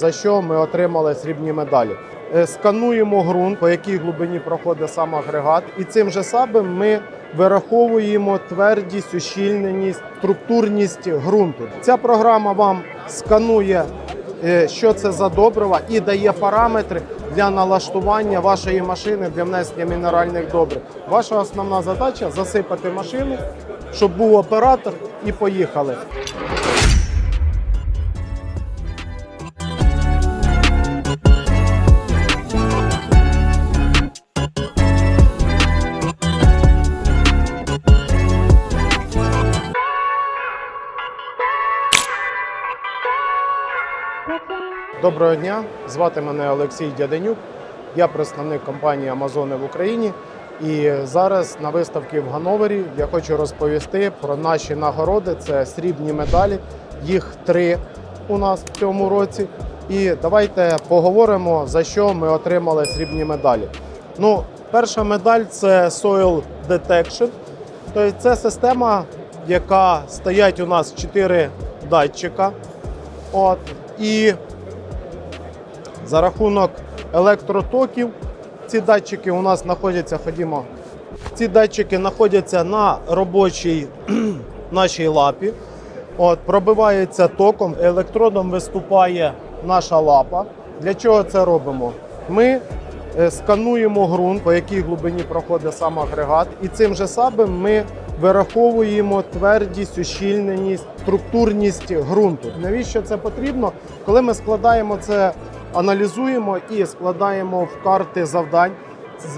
за що ми отримали срібні медалі. Е, Скануємо ґрунт, по якій глибині проходить сам агрегат, і цим же самим ми вираховуємо твердість, ущільненість, структурність ґрунту. Ця програма вам сканує, е, що це за добрива, і дає параметри для налаштування вашої машини для внесення мінеральних добрив. Ваша основна задача засипати машину, щоб був оператор, і поїхали. Доброго дня, звати мене Олексій Дяденюк. Я представник компанії Амазони в Україні. І зараз на виставці в Гановері я хочу розповісти про наші нагороди. Це срібні медалі. Їх три у нас в цьому році. І давайте поговоримо за що ми отримали срібні медалі. Ну, перша медаль це Soil Detection. Тобто це система, яка стоять у нас чотири датчика. От, і за рахунок електротоків ці датчики у нас знаходяться, ходімо. Ці датчики знаходяться на робочій нашій лапі. От, пробивається током, електродом виступає наша лапа. Для чого це робимо? Ми е, скануємо ґрунт, по якій глибині проходить сам агрегат, і цим же самим ми вираховуємо твердість, ущільненість, структурність ґрунту. Навіщо це потрібно? Коли ми складаємо це, аналізуємо і складаємо в карти завдань.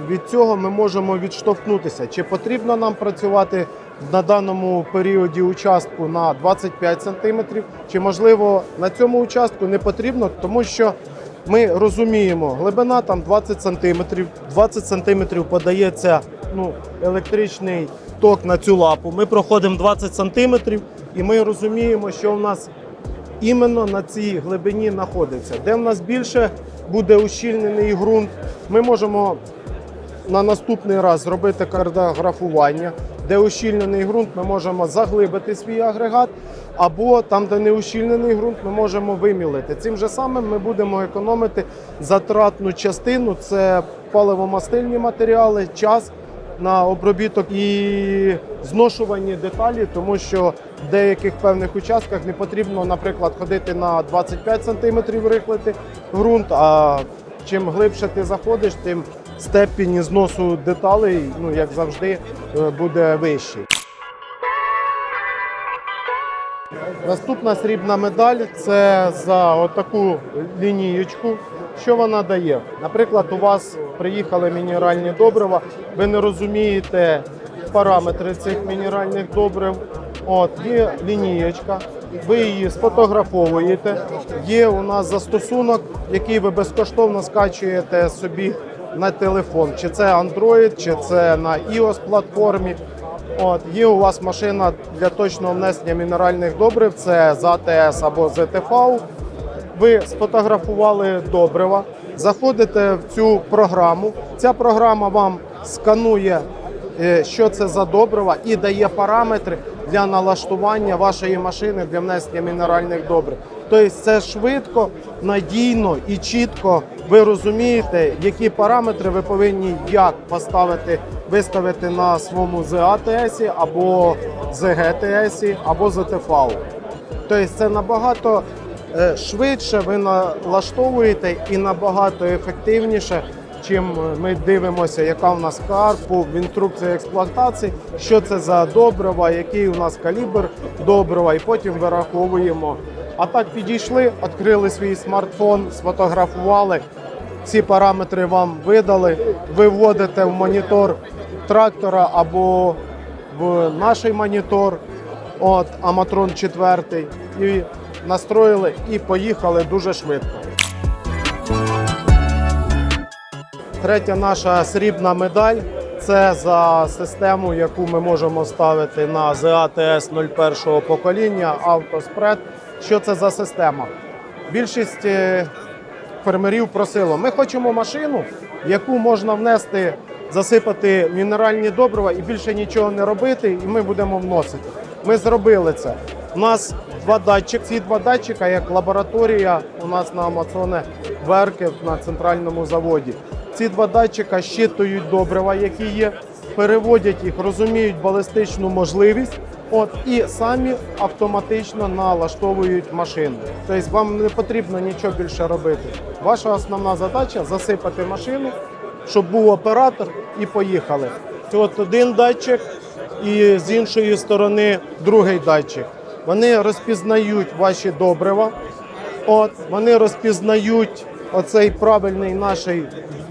Від цього ми можемо відштовхнутися, чи потрібно нам працювати на даному періоді участку на 25 см, чи можливо на цьому участку не потрібно, тому що ми розуміємо, глибина там 20 см, 20 см подається ну, електричний ток на цю лапу. Ми проходимо 20 см і ми розуміємо, що в нас іменно на цій глибині знаходиться. Де в нас більше буде ущільнений ґрунт, ми можемо на наступний раз зробити картографування, де ущільнений ґрунт, ми можемо заглибити свій агрегат, або там, де не ущільнений ґрунт, ми можемо вимілити. Цим же самим ми будемо економити затратну частину це паливомастильні матеріали, час на обробіток і зношувані деталі, тому що в деяких певних участках не потрібно, наприклад, ходити на 25 см рихлити ґрунт. А чим глибше ти заходиш, тим степінь зносу деталей, ну як завжди, е, буде вищий. Наступна срібна медаль це за отаку лінієчку. Що вона дає? Наприклад, у вас приїхали мінеральні добрива, ви не розумієте параметри цих мінеральних добрив. От є лінієчка, ви її сфотографовуєте. Є у нас застосунок, який ви безкоштовно скачуєте собі на телефон. Чи це Android, чи це на iOS платформі. От, є у вас машина для точного внесення мінеральних добрив, це з АТС або ЗТФ. Ви сфотографували добрива, заходите в цю програму. Ця програма вам сканує, е, що це за добрива, і дає параметри для налаштування вашої машини для внесення мінеральних добрив. Тобто це швидко, надійно і чітко ви розумієте, які параметри ви повинні як поставити, виставити на своєму ЗАТС або ЗГТС, або ЗТФ. Тобто це набагато е, швидше ви налаштовуєте і набагато ефективніше, чим ми дивимося, яка в нас карпу в інструкції експлуатації, що це за добрива, який у нас калібр добрива, і потім вираховуємо. А так підійшли, відкрили свій смартфон, сфотографували. Ці параметри вам видали. Ви вводите в монітор трактора або в наш монітор, от Аматрон 4, і настроїли і поїхали дуже швидко. Третя наша срібна медаль це за систему, яку ми можемо ставити на ЗАТС 01 покоління Автоспред. Що це за система? Більшість е, фермерів просило: ми хочемо машину, яку можна внести, засипати мінеральні добрива і більше нічого не робити, і ми будемо вносити. Ми зробили це. У нас два датчики. Ці два датчика як лабораторія у нас на Амазоне Верки на центральному заводі. Ці два датчика щитують добрива, які є, переводять їх, розуміють балістичну можливість. От і самі автоматично налаштовують машину. Тобто вам не потрібно нічого більше робити. Ваша основна задача засипати машину, щоб був оператор, і поїхали. От один датчик, і з іншої сторони другий датчик. Вони розпізнають ваші добрива. От вони розпізнають оцей правильний наш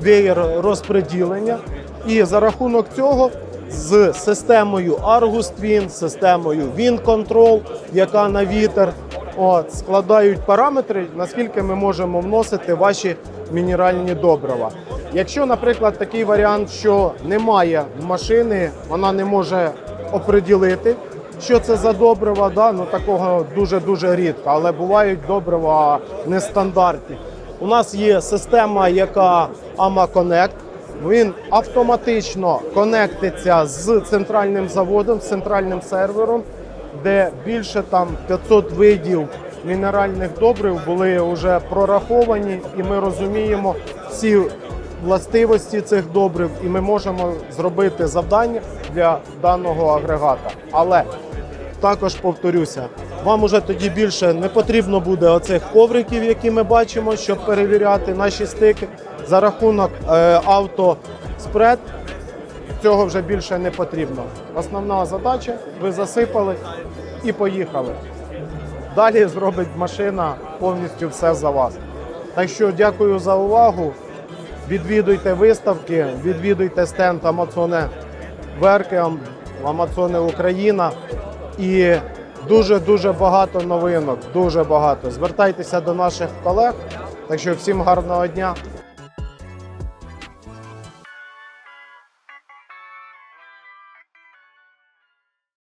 веєр розподілення. І за рахунок цього з системою Argus Twin, системою WinControl, яка на вітер, от, складають параметри, наскільки ми можемо вносити ваші мінеральні добрива. Якщо, наприклад, такий варіант, що немає машини, вона не може оприділити, що це за добрива, да? ну такого дуже-дуже рідко, але бувають добрива нестандартні. У нас є система, яка AMA Connect. Він автоматично конектиться з центральним заводом, з центральним сервером, де більше там 500 видів мінеральних добрив були вже прораховані, і ми розуміємо всі властивості цих добрив, і ми можемо зробити завдання для даного агрегата. Але також повторюся, вам уже тоді більше не потрібно буде оцих ковриків, які ми бачимо, щоб перевіряти наші стики. За рахунок е, автоспред цього вже більше не потрібно. Основна задача ви засипали і поїхали. Далі зробить машина повністю все за вас. Так що дякую за увагу. Відвідуйте виставки, відвідуйте стенд Амазоне Верки, Амазоне Україна. І дуже-дуже багато новинок, дуже багато. Звертайтеся до наших колег. Так що всім гарного дня.